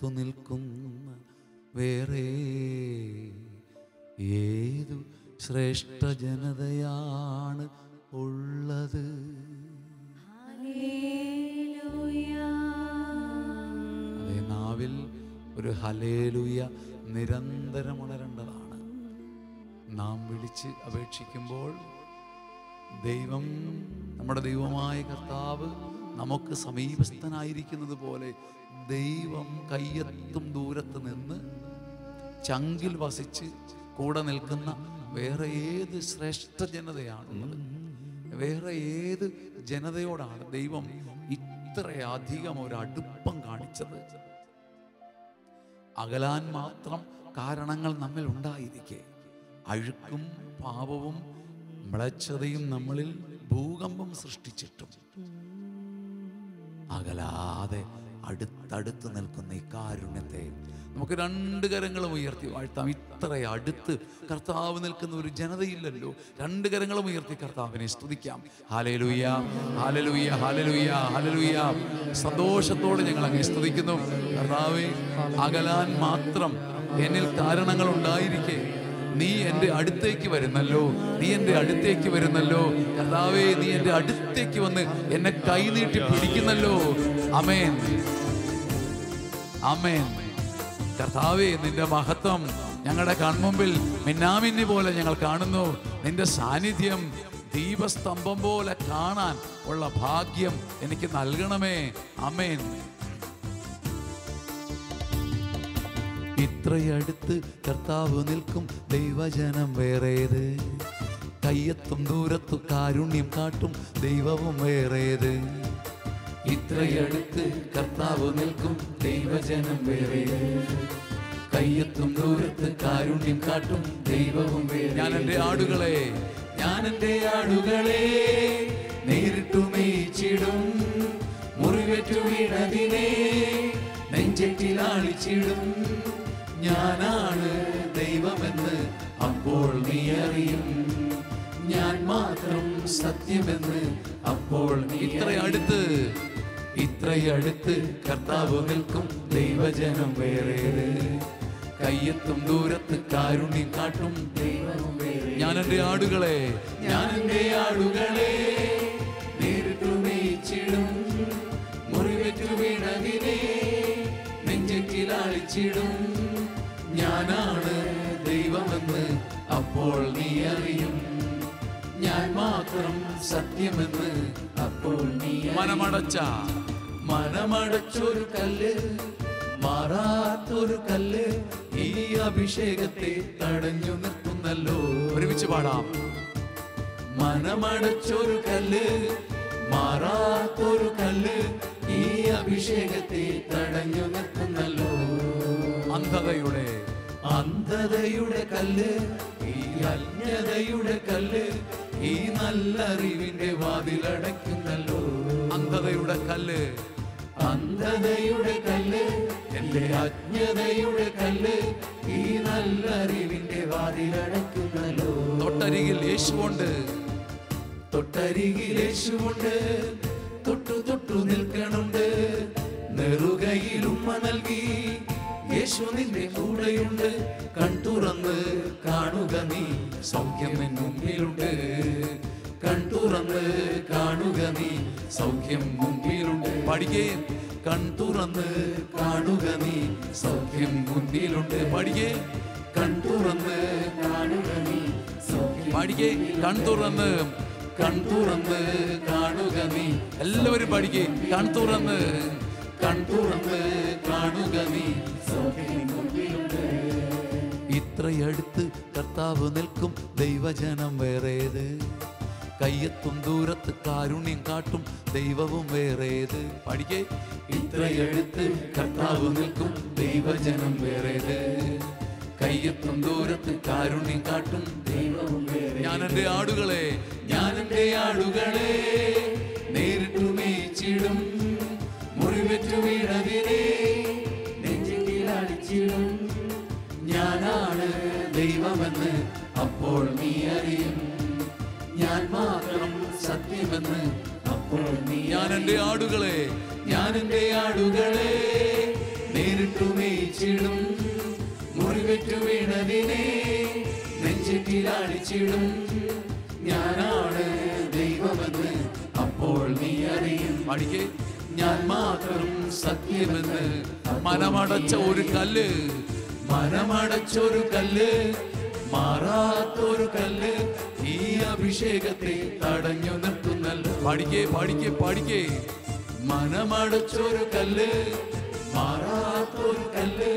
അടുത്തു നിൽക്കുന്ന വേറെ ഏതു ശ്രേഷ്ഠ ജനതയാണ് ഉള്ളത്? അതേ നാവിൽ ഒരു ഹലേലുയ നിരന്തരം ഉണരേണ്ടതാണ്. നാം വിളിച്ച് അപേക്ഷിക്കുമ്പോൾ ദൈവം നമ്മുടെ ദൈവമായ കർത്താവ് നമുക്ക് സമീപസ്ഥനായിരിക്കുന്നത് പോലെ ദൈവം കയ്യെത്തും ദൂരത്ത് നിന്ന് ചങ്കിൽ വസിച്ച് കൂടെ നിൽക്കുന്ന വേറെ ഏത് ശ്രേഷ്ഠ ജനതയാണുള്ളത്? വേറെ ഏത് ജനതയോടാണ് ദൈവം ഇത്രയധികം ഒരു അടുപ്പം കാണിച്ചത്? അകലാൻ മാത്രം കാരണങ്ങൾ നമ്മിൽ ഉണ്ടായിരിക്കെ. അഴുക്കും പാപവും മ്ളച്ചതയും നമ്മളിൽ ഭൂകമ്പം സൃഷ്ടിച്ചിട്ടും. അകലാതെ അടുത്തടുത്ത് നിൽക്കുന്ന ഈ കാരുണ്യത്തെ നമുക്ക് രണ്ട് കരങ്ങളും ഉയർത്തി വാഴ്ത്താം. ഇത്ര അടുത്ത് കർത്താവ് നിൽക്കുന്ന ഒരു ജനതയില്ലല്ലോ. രണ്ട് കരങ്ങളും ഉയർത്തി കർത്താവിനെ സ്തുതിക്കാം. ഹാലലുയ്യ ഹാലലുയ്യ ഹാലലുയ്യ ഹാലലുയ്യ സന്തോഷത്തോടെ ഞങ്ങൾ അങ്ങനെ സ്തുതിക്കുന്നു. കർത്താവെ അകലാൻ മാത്രം എന്നിൽ കാരണങ്ങൾ ഉണ്ടായിരിക്കെ. നീ എന്റെ അടുത്തേക്ക് വരുന്നല്ലോ. നീ എന്റെ അടുത്തേക്ക് വരുന്നല്ലോ. കർത്താവേ നീ എന്റെ അടുത്തേക്ക് വന്ന് എന്നെ കൈനീട്ടി പിടിക്കുന്നല്ലോ. അമേൻ അമേൻ കർത്താവേ നിന്റെ മഹത്വം ഞങ്ങളുടെ കൺമുമ്പിൽ മിന്നാമിന്നി പോലെ ഞങ്ങൾ കാണുന്നു. നിന്റെ സാന്നിധ്യം ദീപസ്തംഭം പോലെ കാണാൻ ഉള്ള ഭാഗ്യം എനിക്ക് നൽകണമേ. അമേൻ ഇത്രയടുത്ത് കർത്താവ് നിൽക്കും ദൈവജനം വേറേത്. കയ്യത്തും ദൂരത്തു കാരുണ്യം കാട്ടും ദൈവവും വേറേത്. ഇത്രയടുത്ത് കർത്താവ് നിൽക്കും ദൈവജനം വേറേത്. കയ്യത്തും ദൂരത്ത് കാരുണ്യം കാട്ടും ദൈവവും വേറെ ഞാൻ എന്റെ ആടുകളെ ഞാൻ എന്റെ ആടുകളെ നേരിട്ടു മേയിച്ചിടും. മുറിവേറ്റു വീണതിനെ നെഞ്ചറ്റിലാളിച്ചിടും ഞാനാണ് ദൈവമെന്ന് അപ്പോൾ നീ അറിയും. ഞാൻ മാത്രം സത്യമെന്ന് അപ്പോൾ നീ ഇത്ര അടുത്ത്. ഇത്രയടുത്ത് കർത്താവ് നിൽക്കും ദൈവജനം വേറെ കയ്യെത്തും ദൂരത്ത് കാരുണ്യം കാട്ടും ദൈവം ഞാൻ എന്റെ ആടുകളെ. ഞാൻ എന്റെ ആടുകളെ നേരിട്ടു മേയിച്ചിടും. മുറിവേറ്റു വീണതിനെ അപ്പോൾ നീ അറിയും. ഞാൻ മാത്രം സത്യമെന്ന്. അപ്പോൾ നീ മനമടച്ച. മനമടച്ചൊരു കല്ല് മാറാത്തൊരു കല്ല് ഈ അഭിഷേകത്തെ തടഞ്ഞു നിർത്തുന്നല്ലോ. ഒരുമിച്ച് പാടാം. മനമടച്ചൊരു കല്ല് മാറാത്തൊരു കല്ല് ഈ അഭിഷേകത്തെ തടഞ്ഞു നിർത്തുന്നല്ലോ. അന്ധതയുടെ. അന്ധതയുടെ കല്ല് ഈ അജ്ഞതയുടെ കല്ല് ഈ നല്ല അറിവിന്റെ വാതിലടയ്ക്കുന്നല്ലോ. അന്ധതയുടെ കല്ല്. അന്ധതയുടെ കല്ല്. എന്റെ അജ്ഞതയുടെ കല്ല് ഈ നല്ല അറിവിന്റെ വാതിലടയ്ക്കുന്നല്ലോ. തൊട്ടരികിൽ യേശുണ്ട് തൊട്ടരികിൽ യേശുണ്ട് തൊട്ടു തൊട്ടു നിൽക്കണുണ്ട്. നെറുകയിൽ ഉമ്മ നൽകി. യേശു നിന്റെ കൂടെയുണ്ട്. കൺതുറന്ന് കാണുക നീ. സൗഖ്യം എൻ മുമ്പിലുണ്ട്. കൺതുറന്ന് കാണുക നീ. സൗഖ്യം മുമ്പിലുണ്ട്. പഠിക്കേ. കൺതുറന്ന് കാണുക നീ. സൗഖ്യം മുമ്പിലുണ്ട് പഠിക്കേ. കൺതുറന്ന് കാണുക നീ. സൗഖ്യം പഠിക്കേ. കൺതുറന്ന്. കൺതുറന്ന് കാണുക നീ. എല്ലാവരും പഠിക്കേ. കൺതുറന്ന്. കൺതുറന്ന് കാണുക നീ. ഇത്രയടുത്ത് കർത്താവ് നിൽക്കും ദൈവജനം വേറേത്. കയ്യെത്തും ദൂരത്ത് കാരുണ്യം കാട്ടും ദൈവവും വേറേത്. പഠിക്കേ ഇത്രയടുത്ത് കർത്താവ് നിൽക്കും ദൈവജനം വേറേത്. കയ്യെത്തും ദൂരത്ത് കാരുണ്യം കാട്ടും ദൈവവും ഞാൻ എന്റെ ആടുകളെ ഞാൻ എന്റെ ആടുകളെ നേരിട്ടു മേച്ചിടും മുറിവെറ്റു വീണതിനെ നെഞ്ചിലടിച്ചിടും ഞാനാണ് ദൈവമെന്ന് അപ്പോൾ നീ അറിയും. ഞാൻ മാത്രം സത്യമെന്ന് അപ്പോൾ നീ ഞാൻ എന്റെ ആടുകളെ ഞാൻ എന്റെ ആടുകളെ നേരിട്ടു മേച്ചിടും മുറിവെറ്റു വീണതിനെ നെഞ്ചിട്ടിലാടിച്ചിടും ഞാനാണ് ദൈവമെന്ന് അപ്പോൾ നീ അറിയും. അടിക്കേ. ഞാൻ മാത്രം സത്യമെന്ന് മനമടച്ച ഒരു കല്ല് മനമടച്ചൊരു കല്ല് മാറാത്തൊരു കല്ല് ഈ അഭിഷേകത്തെ തടഞ്ഞു നിർത്തുന്നല്ലോ പഠിക്കേ പഠിക്കേ പഠിക്കേ. മനമടച്ചൊരു കല്ല് മാറാത്തൊരു കല്ല്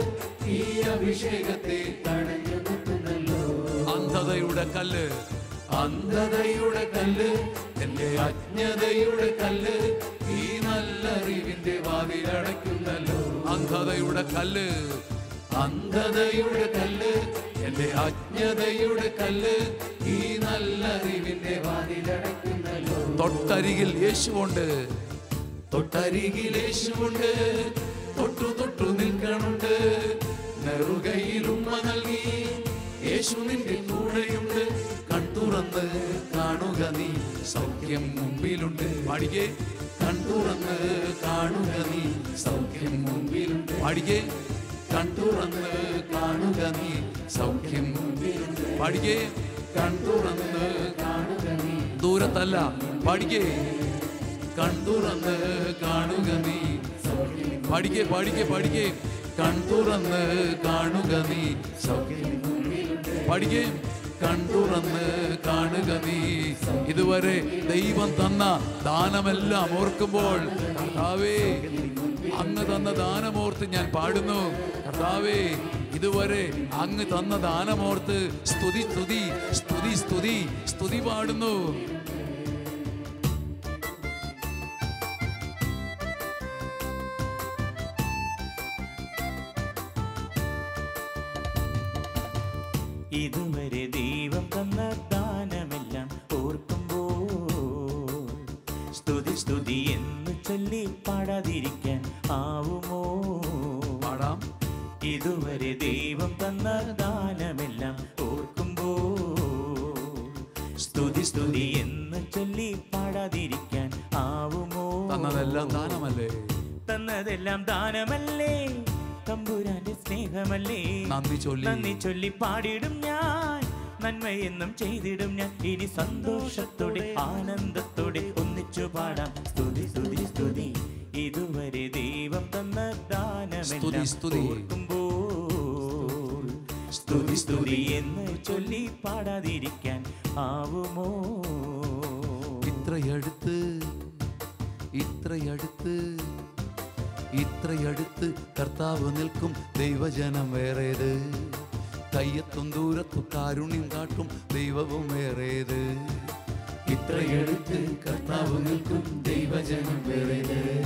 ഈ അഭിഷേകത്തെ തടഞ്ഞു നിർത്തുന്നല്ലോ. അന്ധതയുടെ കല്ല് അന്ധതയുടെ കല്ല് എന്റെ അജ്ഞതയുടെ കല്ല് ഈ നല്ല അറിവിന്റെ വാതിലടയ്ക്കുന്നല്ലോ അന്ധതയുടെ കല്ല്. അന്ധതയുടെ കല്ല് എന്റെ അജ്ഞതയുടെ കല്ല് ഈ നല്ലറിവിന്റെ വാതിലടയ്ക്കുന്നല്ലോ തൊട്ടരികിൽ യേശുവുണ്ട്. തൊട്ടരികിൽ യേശുവുണ്ട്. തൊട്ടു തൊട്ടു നിൽക്കണുണ്ട്. നെറുകയിൽ ഉമ്മ നൽകി യേശു നിന്റെ കൂടെയുണ്ട്. കൺതുറന്ന് കാണുക നീ സൗഖ്യം മുമ്പിലുണ്ട്. പാടികേ കൺതുറന്ന് കാണുക നീ. സൗഖ്യം മുമ്പിലുണ്ട്. പാടികേ കൺതുറന്ന് കാണുക നീ. സൗഖ്യം മുമ്പിലുണ്ട്. പാടികേ കൺതുറന്ന് കാണുക നീ. ദൂരത്തല്ല. പാടികേ കൺതുറന്ന് കാണുക നീ. പഠിക്കേ പഠിക്കേ പഠിക്കേ കൺതുറന്ന് കാണുക നീ. സൗഖ്യം പഠിക്കേ കൺതുറന്ന് കാണുക നീ. ഇതുവരെ ദൈവം തന്ന ദാനമെല്ലാം ഓർക്കുമ്പോൾ കർത്താവേ അങ്ങ് തന്ന ദാനമോർത്ത് ഞാൻ പാടുന്നു. കർത്താവേ ഇതുവരെ അങ്ങ് തന്ന ദാനമോർത്ത് സ്തുതി സ്തുതി സ്തുതി സ്തുതി സ്തുതി പാടുന്നു. ചൊല്ലി നന്ദി ചൊല്ലി പാടിടും ഞാൻ. നന്മയെന്നും ചെയ്തിടും ഞാൻ. ഇനി സന്തോഷത്തോടെ ആനന്ദത്തോടെ ഒന്നിച്ചു പാടാം. സ്തുതി സ്തുതി സ്തുതി. ഇതുവരെ ദൈവം തന്ന ദാനമെല്ലാം സ്തുതി സ്തുതി എന്ന് ചൊല്ലി പാടാതിരിക്കാൻ ആവുമോ? ഇത്രയടുത്ത് ഇത്രയടുത്ത് ഇത്രയടുത്ത് കർത്താവ് നിൽക്കും ദൈവജനം വേറേത്. കയ്യെത്തും ദൂരത്തും കാരുണ്യം കാട്ടും ദൈവവും വേറേത്. ഇത്രയെടുത്ത് കർത്താവ് നിൽക്കും ദൈവജനം വേറേത്.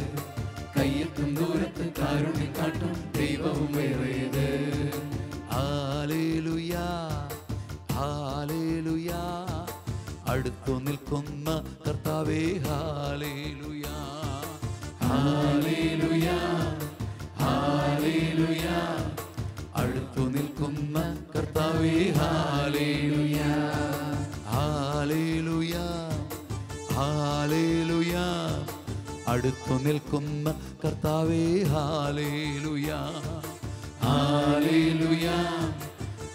കയ്യെത്തും ദൂരത്ത് കാരുണ്യം കാട്ടും ദൈവവും വേറേത്. ആലേലുയാ ഹാലേലുയാ. അടുത്തു നിൽക്കുന്ന കർത്താവേ ഹാലേലുയാ. Hallelujah hallelujah. അടുത്തു നിൽക്കുന്ന അടുത്തു നിൽക്കുന്ന കർത്താവേ ഹാലേലുയാ. Hallelujah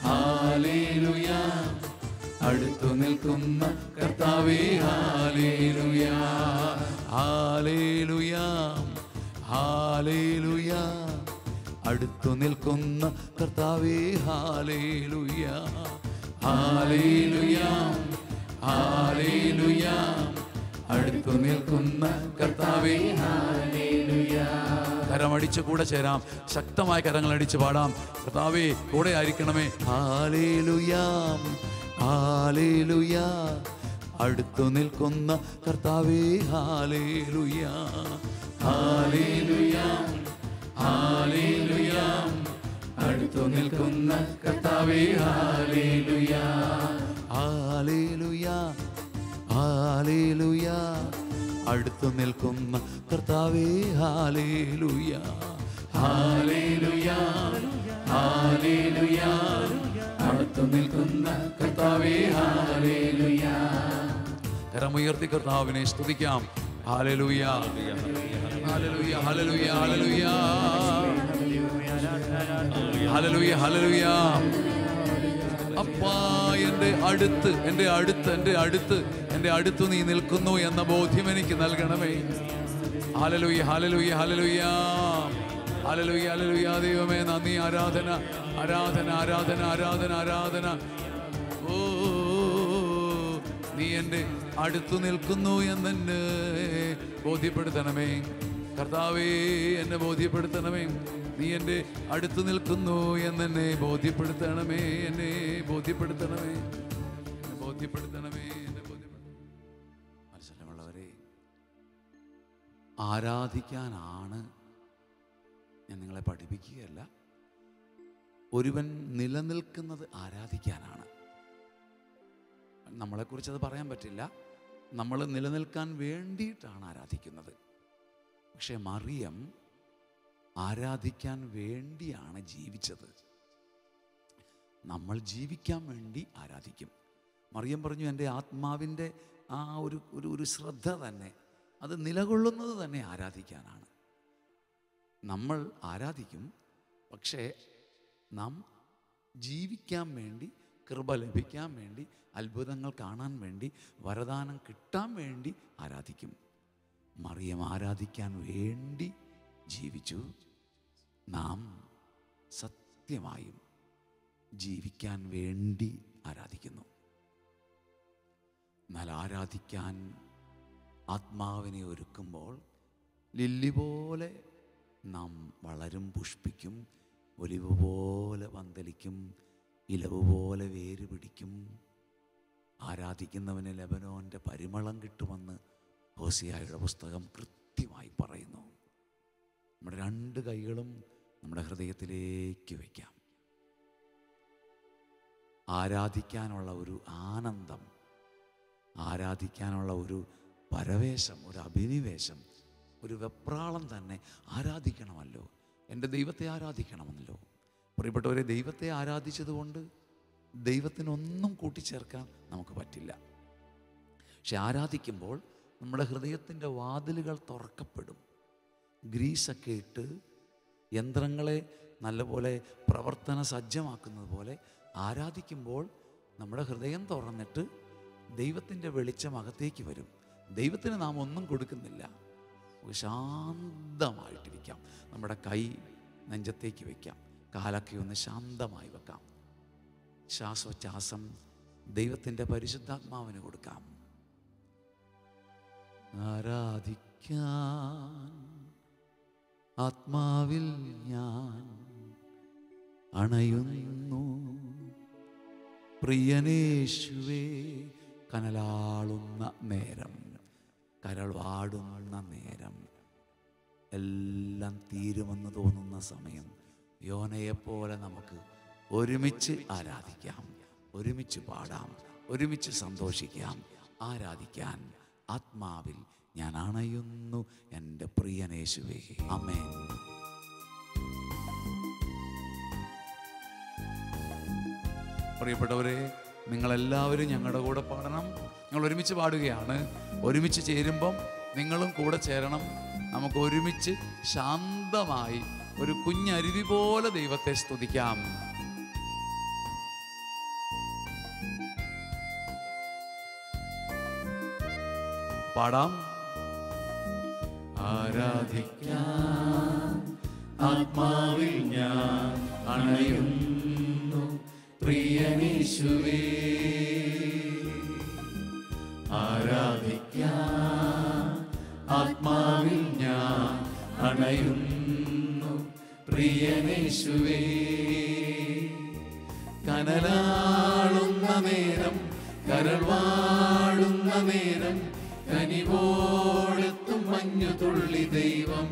hallelujah. അടുത്തു നിൽക്കുന്ന കർത്താവേ ഹാലേലുയാ. Hallelujah hallelujah. അടുത്തു നിൽക്കുന്ന കർത്താവേ ഹാലേലുയാ. Hallelujah hallelujah. അടുത്തു നിൽക്കുന്ന കർത്താവേ കരമടിച്ച് കൂടെ ചേരാം. ശക്തമായ കരങ്ങൾ അടിച്ച് പാടാം. കർത്താവേ കൂടെ ആയിരിക്കണമേ ആലേലുയാം ആലേലുയാ അടുത്തു നിൽക്കുന്ന കർത്താവേ ഹാലേലുയ ഹാലേലുയ അടുത്തു നിൽക്കുന്ന കർത്താവേ ഹാലേലുയാ ഹാലേലുയ ഹാലേലുയ അടുത്തു നിൽക്കുന്ന കർത്താവേ ഹാലേലുയ നിൽക്കുന്ന കർത്താവേ കരമുയർത്തി കർത്താവിനെ സ്തുതിക്കാം. ഹാലേലുയ ഹാലേലുയ ഹാലേലുയ ഹാലേലുയ ഹാലേലുയ അപ്പാ എന്റെ അടുത്ത് എന്റെ അടുത്ത് എന്റെ അടുത്ത് എന്റെ അടുത്ത് നീ നിൽക്കുന്നു എന്ന ബോധ്യം എനിക്ക് നൽകണമേ. ഹാലലുയ്യ ഹാലലുയ്യ ഹാലലുയ ഹാലലുയ്യ ഹാലലുയ ദൈവമേ നന്ദി ആരാധന ആരാധന ആരാധന ആരാധന ആരാധന. ഓ നീ എന്റെ അടുത്തു നിൽക്കുന്നു എന്നെ ബോധ്യപ്പെടുത്തണമേ. കർത്താവേ എന്നെ ബോധ്യപ്പെടുത്തണമേ. നീ എന്റെ അടുത്ത് നിൽക്കുന്നു എന്നെ ബോധ്യപ്പെടുത്തണമേ എന്നെ ബോധ്യപ്പെടുത്തണമേ എന്നെ ബോധ്യപ്പെടുത്തണമേ എന്നെ ബോധ്യപ്പെടുത്തണമേ. മനസ്സിലുള്ളവരെ ആരാധിക്കാനാണ് ഞാൻ നിങ്ങളെ പഠിപ്പിക്കുകയല്ല. ഒരുവൻ നിലനിൽക്കുന്നത് ആരാധിക്കാനാണ്. നമ്മളെക്കുറിച്ച് അത് പറയാൻ പറ്റില്ല. നമ്മൾ നിലനിൽക്കാൻ വേണ്ടിയിട്ടാണ് ആരാധിക്കുന്നത്. പക്ഷേ മറിയം ആരാധിക്കാൻ വേണ്ടിയാണ് ജീവിച്ചത്. നമ്മൾ ജീവിക്കാൻ വേണ്ടി ആരാധിക്കും. മറിയം പറഞ്ഞു എന്റെ ആത്മാവിന്റെ ആ ഒരു ഒരു ഒരു ശ്രദ്ധ തന്നെ അത് നിലകൊള്ളുന്നത് തന്നെ ആരാധിക്കാനാണ്. നമ്മൾ ആരാധിക്കും പക്ഷേ നാം ജീവിക്കാൻ വേണ്ടി കൃപ ലഭിക്കാൻ വേണ്ടി അത്ഭുതങ്ങൾ കാണാൻ വേണ്ടി വരദാനം കിട്ടാൻ വേണ്ടി ആരാധിക്കും. മറിയം ആരാധിക്കാൻ വേണ്ടി ജീവിച്ചു. നാം സത്യമായും ജീവിക്കാൻ വേണ്ടി ആരാധിക്കുന്നു. എന്നാൽ ആരാധിക്കാൻ ആത്മാവിനെ ഒരുക്കുമ്പോൾ ലില്ലി പോലെ നാം വളരും പുഷ്പിക്കും ഒലിവ് പോലെ പന്തലിക്കും ഇലവ് പോലെ വേര് പിടിക്കും. ആരാധിക്കുന്നവന് ലബനോന്റെ പരിമളം കിട്ടുമെന്ന് ഹോസിയായുടെ പുസ്തകം കൃത്യമായി പറയുന്നു. നമ്മുടെ രണ്ട് കൈകളും നമ്മുടെ ഹൃദയത്തിലേക്ക് വയ്ക്കാം. ആരാധിക്കാനുള്ള ഒരു ആനന്ദം ആരാധിക്കാനുള്ള ഒരു പരവേശം ഒരു അഭിനിവേശം ഒരു വെപ്രാളം തന്നെ ആരാധിക്കണമല്ലോ. എന്റെ ദൈവത്തെ ആരാധിക്കണമല്ലോ പ്രിയപ്പെട്ടവരെ ദൈവത്തെ ആരാധിച്ചതുകൊണ്ട് ദൈവത്തിനൊന്നും കൂട്ടിച്ചേർക്കാൻ നമുക്ക് പറ്റില്ല. പക്ഷെ ആരാധിക്കുമ്പോൾ നമ്മുടെ ഹൃദയത്തിന്റെ വാതിലുകൾ തുറക്കപ്പെടും. ഗ്രീസൊക്കെ ഇട്ട് യന്ത്രങ്ങളെ നല്ലപോലെ പ്രവർത്തന സജ്ജമാക്കുന്നത് പോലെ ആരാധിക്കുമ്പോൾ നമ്മുടെ ഹൃദയം തുറന്നിട്ട് ദൈവത്തിന്റെ വെളിച്ചം അകത്തേക്ക് വരും. ദൈവത്തിന് നാം ഒന്നും കൊടുക്കുന്നില്ല. ശാന്തമായിട്ടിരിക്കാം. നമ്മുടെ കൈ നെഞ്ചത്തേക്ക് വയ്ക്കാം കാലൊക്കെ ഒന്ന് ശാന്തമായി വെക്കാം. ശ്വാസോച്ഛാസം ദൈവത്തിന്റെ പരിശുദ്ധാത്മാവിന് കൊടുക്കാം. ആരാധിക്കാൻ ആത്മാവിൽ ഞാൻ അണയുന്നു. പ്രിയനേശുവേ കനലാളുന്ന നേരം കരൾ വാടുന്ന നേരം എല്ലാം തീരുമെന്ന് തോന്നുന്ന സമയം യോനയെപ്പോലെ നമുക്ക് ഒരുമിച്ച് ആരാധിക്കാം ഒരുമിച്ച് പാടാം ഒരുമിച്ച് സന്തോഷിക്കാം ആരാധിക്കാൻ ആത്മാവിൽ ഞാൻ അണയുന്നു എന്റെ പ്രിയനേശുവേ അമേൻ പ്രിയപ്പെട്ടവരെ നിങ്ങളെല്ലാവരും ഞങ്ങളുടെ കൂടെ പാടണം. നിങ്ങൾ ഒരുമിച്ച് പാടുകയാണ്. ഒരുമിച്ച് ചേരുമ്പം നിങ്ങളും കൂടെ ചേരണം. നമുക്ക് ഒരുമിച്ച് ശാന്തമായി ഒരു കുഞ്ഞരുവി പോലെ ദൈവത്തെ സ്തുതിക്കാം. പാടാം. ആരാധിക്കാൻ ആത്മാവിൽ ഞാൻ അണയുന്നു. പ്രിയമീശുവേ ആരാധിക്കാൻ ആത്മാവിൽ ഞാൻ അണയുന്നു. പ്രിയനേശുവേ കനലാളുന്ന നേരം കരൾവാടുന്ന കനലാടുന്ന നേരം കനിവോടെത്തും മഞ്ഞു തുള്ളി ദൈവം.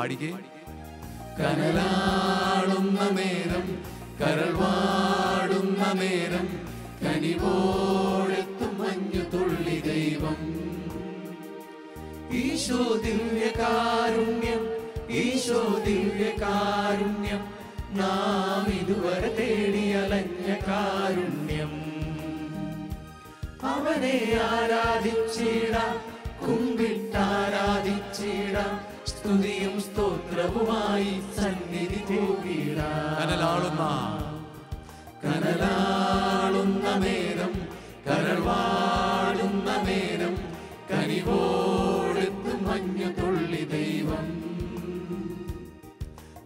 അടികെ കനലാടുന്ന നേരം കരൾ വാടുന്ന നേരം കനിവോഴത്തും മഞ്ഞു തുള്ളി ദൈവം. ഈശോ ദിവ്യകാരുണ്യം ഈശോ ദിവ്യകാരുണ്യം നാം ഇതുവരെ തേടിയലഞ്ഞ കാരുണ്യം. അവനെ ആരാധിച്ചിട ആരാധിച്ചിടാം കുമ്പിട്ടാരാധിച്ചിടാം സ്തുതിയും സ്തോത്രവുമായി സന്നിധി കനലാളുന്ന കനലാളുന്ന നേരം കരൾ വാടുന്ന നേരം കനിവോടെത്തും മഞ്ഞു തുള്ളി ദൈവം.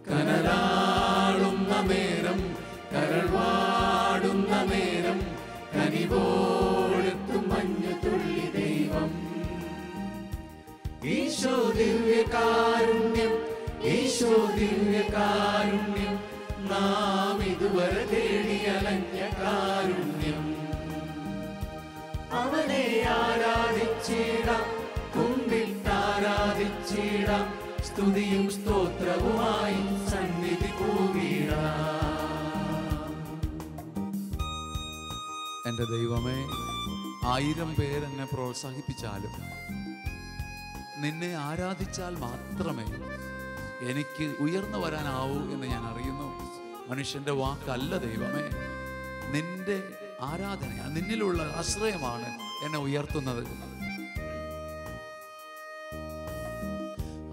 കനലാളുന്ന നേരം കരൾ വാടുന്ന നേരം കനിവോടെത്തും ഈശോ ദിവ്യകാരുണ്യം ഈശോ ദിവ്യകാരുണ്യം നാം ഇതുവരെ തേടിയലഞ്ഞ കാരുണ്യം. അവനെ ആരാധിച്ചിടാം കുമ്പിട്ടാരാധിച്ചിടാം സ്തുതിയും സ്തോത്രവുമായി സന്നിധി കൂവിടാം എന്റെ ദൈവമേ ആയിരം പേരെന്നെ പ്രോത്സാഹിപ്പിച്ചാലും നിന്നെ ആരാധിച്ചാൽ മാത്രമേ എനിക്ക് ഉയർന്നു വരാനാവൂ എന്ന് ഞാൻ അറിയുന്നു. മനുഷ്യന്റെ വാക്കല്ല ദൈവമേ. നിന്റെ ആരാധന നിന്നിലുള്ള ആശ്രയമാണ് എന്നെ ഉയർത്തുന്നത്.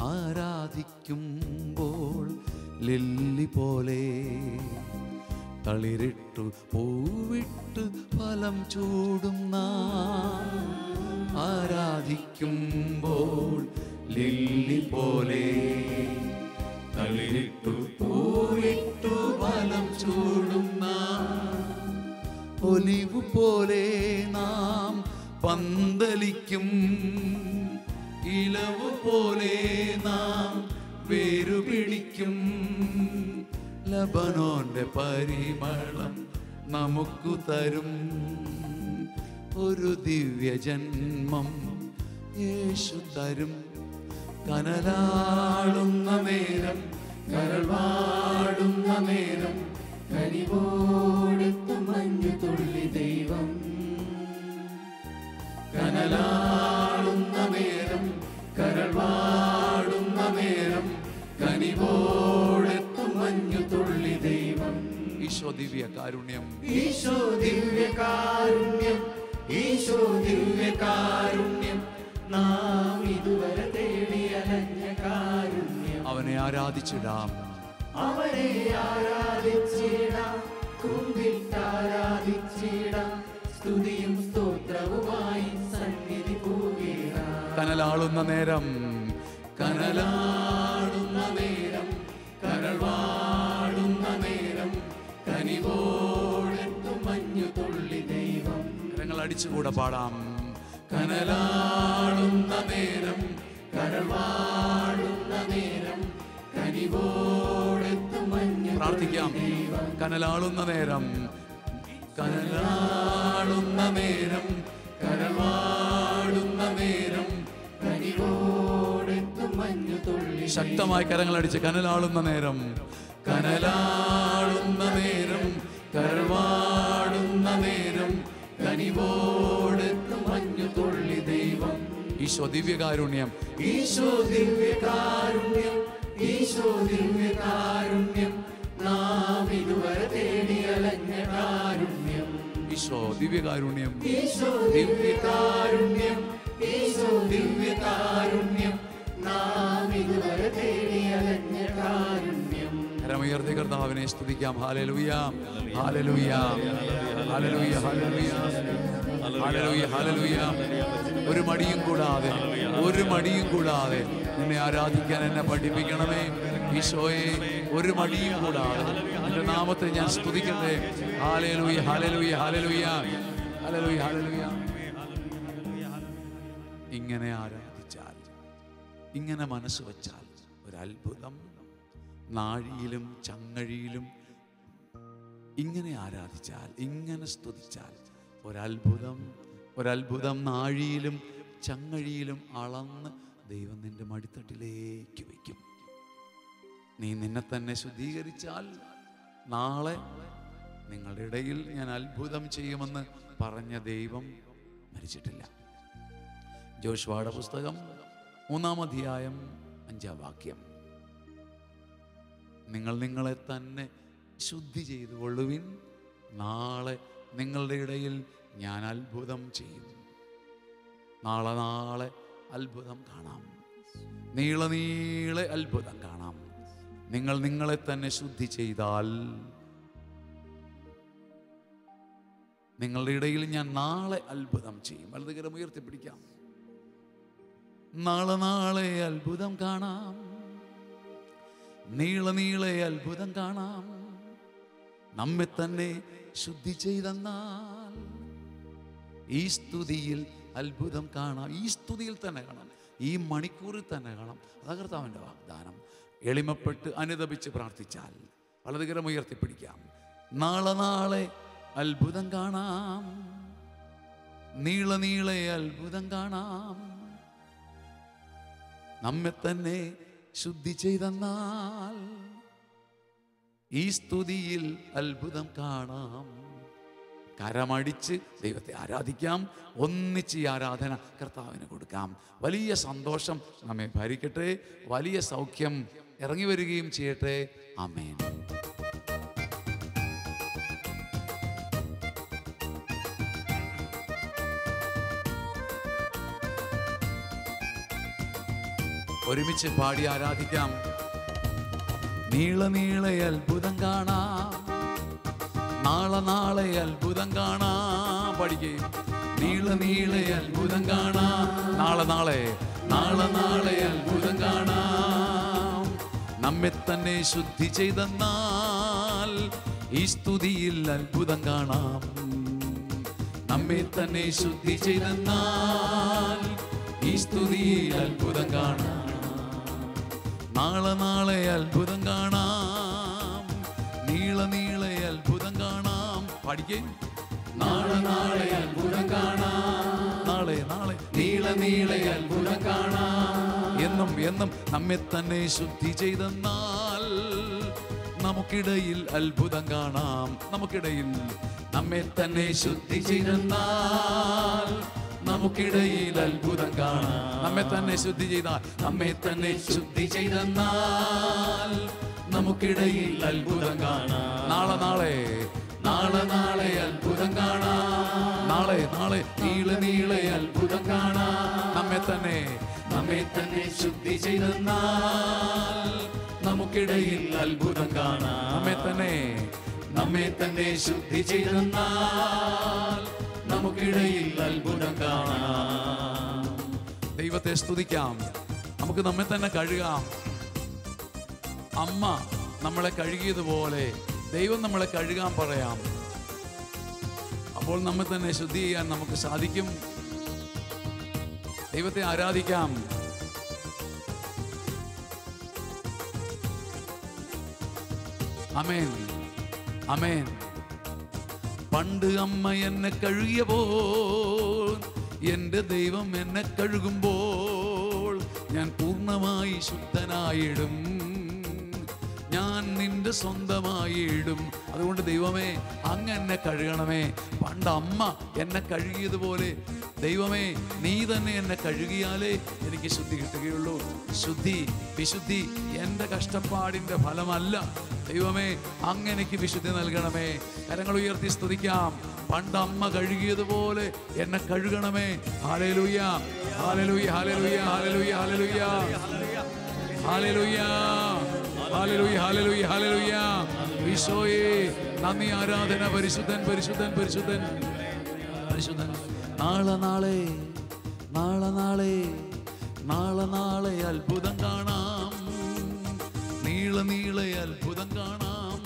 ആരാധിക്കുമ്പോൾ ലില്ലി പോലെ തളിരിട്ടു പൂവിട്ട് ഫലം ചൂടുന്ന ആരാധിക്കുമ്പോൾ ലില്ലി പോലെ തളിരിട്ടു പൂവിട്ടു ബലം ചൂടുന്ന ഒലിവ് പോലെ നാം പന്തലിക്കും ഇളവ് പോലെ നാം വേരുപിടിക്കും. ലബനോന്റെ പരിമളം നമുക്കു തരും. ഒരു ദിവ്യ ജന്മം യേശു തരും. കനലാടുന്ന നേരം കരൾവാടുന്ന നേരം കനിവോടെത്തും മഞ്ഞു തുള്ളി ദൈവം. കനലാടുന്ന നേരം കരൾവാടുന്ന നേരം കനിവോടെത്തും മഞ്ഞു തുള്ളി ദൈവം. ഈശോ ദിവ്യ കാരുണ്യം ഈശോ ദിവ്യ കാരുണ്യം ഈശോ ദിവ്യകാരുണ്യം നാം ഇതുവരെ തേടിയലഞ്ഞ കാരുണ്യം. അവനെ ആരാധിച്ചിടാം. അവനെ ആരാധിച്ചിടാം. കുമ്പിട്ടാരാധിച്ചിടാം സ്തുതിയും സ്തോത്രവുമായി സന്നിധി പൂകിടാം കനലാളുന്ന നേരം കനലാടുന്ന നേരം കരൾവാടുന്ന നേരം കനിവോടെത്തും മഞ്ഞു തുള്ളി അടിച്ചുകൂടെ പാടാം. കനലാടുന്ന നേരം കരൾവാടുന്ന നേരം കനിവോടെത്തു മഞ്ഞു പ്രാർത്ഥിക്കാം. കനലാളുന്ന നേരം കനലാടുന്ന നേരം കരൾവാടുന്ന നേരം കനിവോടെത്തു മഞ്ഞു തുള്ളി ശക്തമായി കരങ്ങൾ അടിച്ച് കനലാളുന്ന നേരം കനലാളുന്ന നേരം കരൾവാടുന്ന നേരം കനിവോടെത്തും മഞ്ഞു തുള്ളി ദൈവം. ഈശോ ദിവ്യകാരുണ്യം. ഈശോ ദിവ്യകാരുണ്യം. ഈശോ ദിവ്യകാരുണ്യം. നാം ഇതുവരെ തേടിയലഞ്ഞ കാരുണ്യം. ഈശോ ദിവ്യകാരുണ്യം. ഈശോ ദിവ്യകാരുണ്യം. ഈശോ ദിവ്യകാരുണ്യം. നാം ഇതുവരെ തേടിയലഞ്ഞ കാരുണ്യം. കരമുയർത്തി കർത്താവിനെ സ്തുതിക്കാം. ഹാലലുയ ഹാലലുയ ഹാലലുയ ഹാലലുയ ഒരു മടിയും കൂടാതെ ഒരു മടിയും കൂടാതെ നിന്നെ ആരാധിക്കാൻ എന്നെ പഠിപ്പിക്കണമേ. ഈശോയെ ഒരു മടിയും കൂടാതെ എന്റെ നാമത്തെ ഞാൻ സ്തുതിക്കട്ടെ. ഹാലലുയ ഹാലലുയ ഹാലലുയ ഹാലലുയ ഹാലലുയ ഇങ്ങനെ ആരാധിച്ചാൽ ഇങ്ങനെ മനസ്സ് വച്ചാൽ ഒരത്ഭുതം നാഴിയിലും ചങ്ങഴിയിലും ഇങ്ങനെ ആരാധിച്ചാൽ ഇങ്ങനെ സ്തുതിച്ചാൽ ഒരത്ഭുതം ഒരത്ഭുതം നാഴിയിലും ചങ്ങഴിയിലും അളന്ന് ദൈവം നിന്റെ മടിത്തട്ടിലേക്ക് വയ്ക്കും. നീ നിന്നെ തന്നെ ശുദ്ധീകരിച്ചാൽ നാളെ നിങ്ങളുടെ ഇടയിൽ ഞാൻ അത്ഭുതം ചെയ്യുമെന്ന് പറഞ്ഞ ദൈവം മരിച്ചിട്ടില്ല. ജോഷ്വാട പുസ്തകം മൂന്നാം അധ്യായം അഞ്ചാം വാക്യം. നിങ്ങൾ നിങ്ങളെ തന്നെ ശുദ്ധി ചെയ്തുകൊള്ളുവിൻ നാളെ നിങ്ങളുടെ ഇടയിൽ ഞാൻ അത്ഭുതം ചെയ്യും. നാളെ നാളെ അത്ഭുതം കാണാം. നീള നീളെ അത്ഭുതം കാണാം. നിങ്ങൾ നിങ്ങളെ തന്നെ ശുദ്ധി ചെയ്താൽ നിങ്ങളുടെ ഇടയിൽ ഞാൻ നാളെ അത്ഭുതം ചെയ്യും. വലതുകരം ഉയർത്തിപ്പിടിക്കാം. നാളെ നാളെ അത്ഭുതം കാണാം. നീള നീളെ അത്ഭുതം കാണാം. നമ്മെ തന്നെ ശുദ്ധി ചെയ്തെന്നാൽ ഈ സ്തുതിയിൽ അത്ഭുതം കാണാം. ഈ സ്തുതിയിൽ തന്നെ കാണാം. ഈ മണിക്കൂറിൽ തന്നെ കാണാം. അതാ കർത്താവിന്റെ വാഗ്ദാനം. എളിമപ്പെട്ട് അനുദപിച്ച് പ്രാർത്ഥിച്ചാൽ വളരെ ഉയർത്തിപ്പിടിക്കാം. നാളെ നാളെ അത്ഭുതം കാണാം. നീള നീളെ അത്ഭുതം കാണാം. നമ്മെ തന്നെ ശുദ്ധി ചെയ്തെന്നാൽ ഈ സ്തുതിയിൽ അത്ഭുതം കാണാം. കരമടിച്ച് ദൈവത്തെ ആരാധിക്കാം. ഒന്നിച്ച് ഈ ആരാധന കർത്താവിന് കൊടുക്കാം. വലിയ സന്തോഷം നമ്മെ ഭരിക്കട്ടെ. വലിയ സൗഖ്യം ഇറങ്ങി വരികയും ചെയ്യട്ടെ. അമേൻ ഒരുമിച്ച് പാടി ആരാധിക്കാം. നീള നീളെ അത്ഭുതം കാണാം. നാളെ നാളെ അത്ഭുതം കാണാം. പഠിക്കുകയും നീള നീളെ അത്ഭുതം കാണാം. നാളെ നാളെ നാളെ നാളെ അത്ഭുതം കാണാം. നമ്മെ തന്നെ ശുദ്ധി ചെയ്തെന്നാൽ ഈ സ്തുതിയിൽ അത്ഭുതം കാണാം. നമ്മെ തന്നെ ശുദ്ധി ചെയ്തെന്നാൽ ഈ സ്തുതിയിൽ അത്ഭുതം കാണാം. നാളെ നാളെ അത്ഭുതം കാണാം നീള നീളെ അത്ഭുതം കാണാം പഠിക്കേ നാളെ നാളെ അത്ഭുതം കാണാം നാളെ നാളെ നീള നീളെ അത്ഭുതം കാണാം എന്നും എന്നും നമ്മെ തന്നെ ശുദ്ധി ചെയ്തെന്നാൽ നമുക്കിടയിൽ അത്ഭുതം കാണാം നമുക്കിടയിൽ നമ്മെ തന്നെ ശുദ്ധി ചെയ്തെന്നാൽ നമുക്കിടയിൽ അത്ഭുതം കാണാം. നമ്മെ തന്നെ ശുദ്ധി ചെയ്താൽ നമ്മെ തന്നെ ശുദ്ധി ചെയ്തെന്നാൽ നമുക്കിടയിൽ അത്ഭുതം കാണാം. നാളെ നാളെ നാളെ നാളെ അത്ഭുതം കാണാം. നാളെ നാളെ നീളെ നീളെ അത്ഭുതം കാണാം. നമ്മെ തന്നെ നമ്മെ തന്നെ ശുദ്ധി ചെയ്തെന്നാൽ നമുക്കിടയിൽ അത്ഭുതം കാണാം. നമ്മെ തന്നെ നമ്മെ തന്നെ ശുദ്ധി ചെയ്തെന്നാൽ നമുക്കിടയിൽ അത്ഭുതം കാണാം. ദൈവത്തെ സ്തുതിക്കാം. നമുക്ക് നമ്മെ തന്നെ കഴുകാം. അമ്മ നമ്മളെ കഴുകിയതുപോലെ ദൈവം നമ്മളെ കഴുകാൻ പറയാം. അപ്പോൾ നമ്മെ തന്നെ ശുദ്ധി ചെയ്യാൻ നമുക്ക് സാധിക്കും. ദൈവത്തെ ആരാധിക്കാം. അമേൻ അമേൻ പണ്ട് അമ്മ എന്നെ കഴുകിയപ്പോൾ എന്റെ ദൈവം എന്നെ കഴുകുമ്പോൾ ഞാൻ പൂർണമായി ശുദ്ധനായിടും. ഞാൻ നിന്റെ സ്വന്തമായിടും. അതുകൊണ്ട് ദൈവമേ അങ്ങ് എന്നെ കഴുകണമേ. പണ്ട് അമ്മ എന്നെ കഴുകിയതുപോലെ ദൈവമേ നീ തന്നെ എന്നെ കഴുകിയാലേ എനിക്ക് ശുദ്ധി കിട്ടുകയുള്ളൂ. ശുദ്ധി വിശുദ്ധി എന്റെ കഷ്ടപ്പാടിന്റെ ഫലമല്ല. ദൈവമേ അങ്ങനെക്ക് വിശുദ്ധി നൽകണമേ. കരങ്ങൾ ഉയർത്തി സ്തുതിക്കാം. പണ്ട് അമ്മ കഴുകിയതുപോലെ എന്നെ കഴുകണമേ. ഹാലലുയ്യ ഹാലലുയ്യ ഹാലലുയ്യ ഹാലലുയ്യ ഹാലലുയ്യ ഹാലലുയ്യ ഹാലലുയ്യ ഹാലലുയ്യ ഹാലലുയ്യ ഈശോയേ നന്ദി ആരാധന പരിശുദ്ധൻ പരിശുദ്ധൻ പരിശുദ്ധൻ. പരിശുദ്ധൻ. നാളെ നാളെ നാളെ നാളെ നാളെ നാളെ അത്ഭുതം കാണാം. നീള നീളെ അത്ഭുതം കാണാം.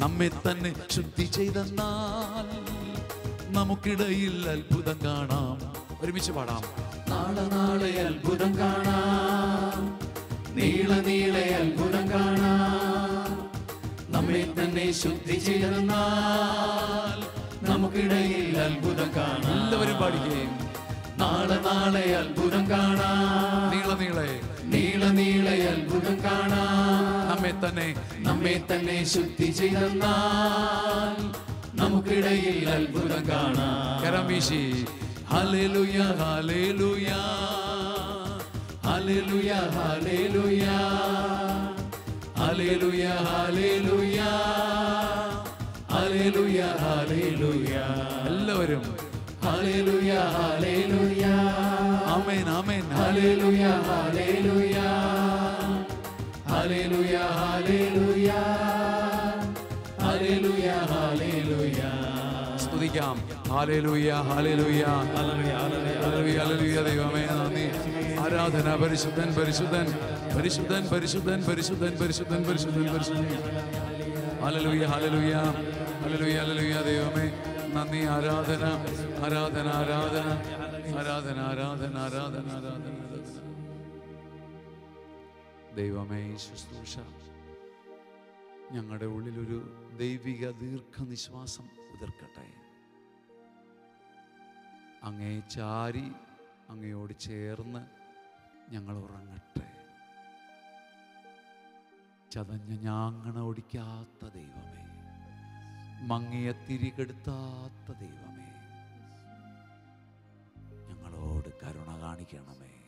നമ്മെ തന്നെ ശുദ്ധി ചെയ്തെന്നാൽ നമുക്കിടയിൽ അത്ഭുതം കാണാം. ഒരുമിച്ച് പാടാം. നാളെ നാളെ അത്ഭുതം കാണാം. നീള നീളെ അത്ഭുതം കാണാം. നമ്മെ തന്നെ ശുദ്ധി ചെയ്തെന്നാൽ നമുക്കിടയിൽ അത്ഭുതം കാണാം. എല്ലാവരും പാടിക്കേ. നാളെ നാളെ അത്ഭുതം കാണാം. നീള നീളെ. നീള നീളെ അത്ഭുതം കാണാം. നമ്മെ തന്നെ. നമ്മെ തന്നെ ശുദ്ധി ചെയ്തെന്നാൽ നമുക്കിടയിൽ അത്ഭുതം കാണാം. കരമീശി hallelujah hallelujah hallelujah hallelujah hallelujah hallelujah എല്ലാവരും. ആമേൻ ആമേൻ. സ്തുതിക്കാം. ഹല്ലേലൂയ ഹല്ലേലൂയ ഹല്ലേലൂയ ഹല്ലേലൂയ ദൈവമേ നന്ദി. ആരാധന പരിശുദ്ധൻ പരിശുദ്ധൻ. പരിശുദ്ധൻ പരിശുദ്ധൻ പരിശുദ്ധൻ പരിശുദ്ധൻ പരിശുദ്ധൻ പരിശുദ്ധൻ. ഹല്ലേലൂയ ഹല്ലേലൂയ അലലുയ അലലുയ ദൈവമേ നന്ദി ആരാധന ആരാധന ആരാധന ആരാധന ആരാധന ആരാധന ആരാധന ദൈവമേ ശുശ്രൂഷ ഞങ്ങളുടെ ഉള്ളിലൊരു ദൈവിക ദീർഘനിശ്വാസം ഉതിർക്കട്ടെ. അങ്ങേ ചാരി അങ്ങയോട് ചേർന്ന് ഞങ്ങൾ ഉറങ്ങട്ടെ. ചതഞ്ഞ ഞാങ്ങണ ഓടിക്കാത്ത ദൈവമേ. മങ്ങിയ തിരികെടുത്താത്ത ദൈവമേ. ഞങ്ങളോട് കരുണ കാണിക്കണമേ.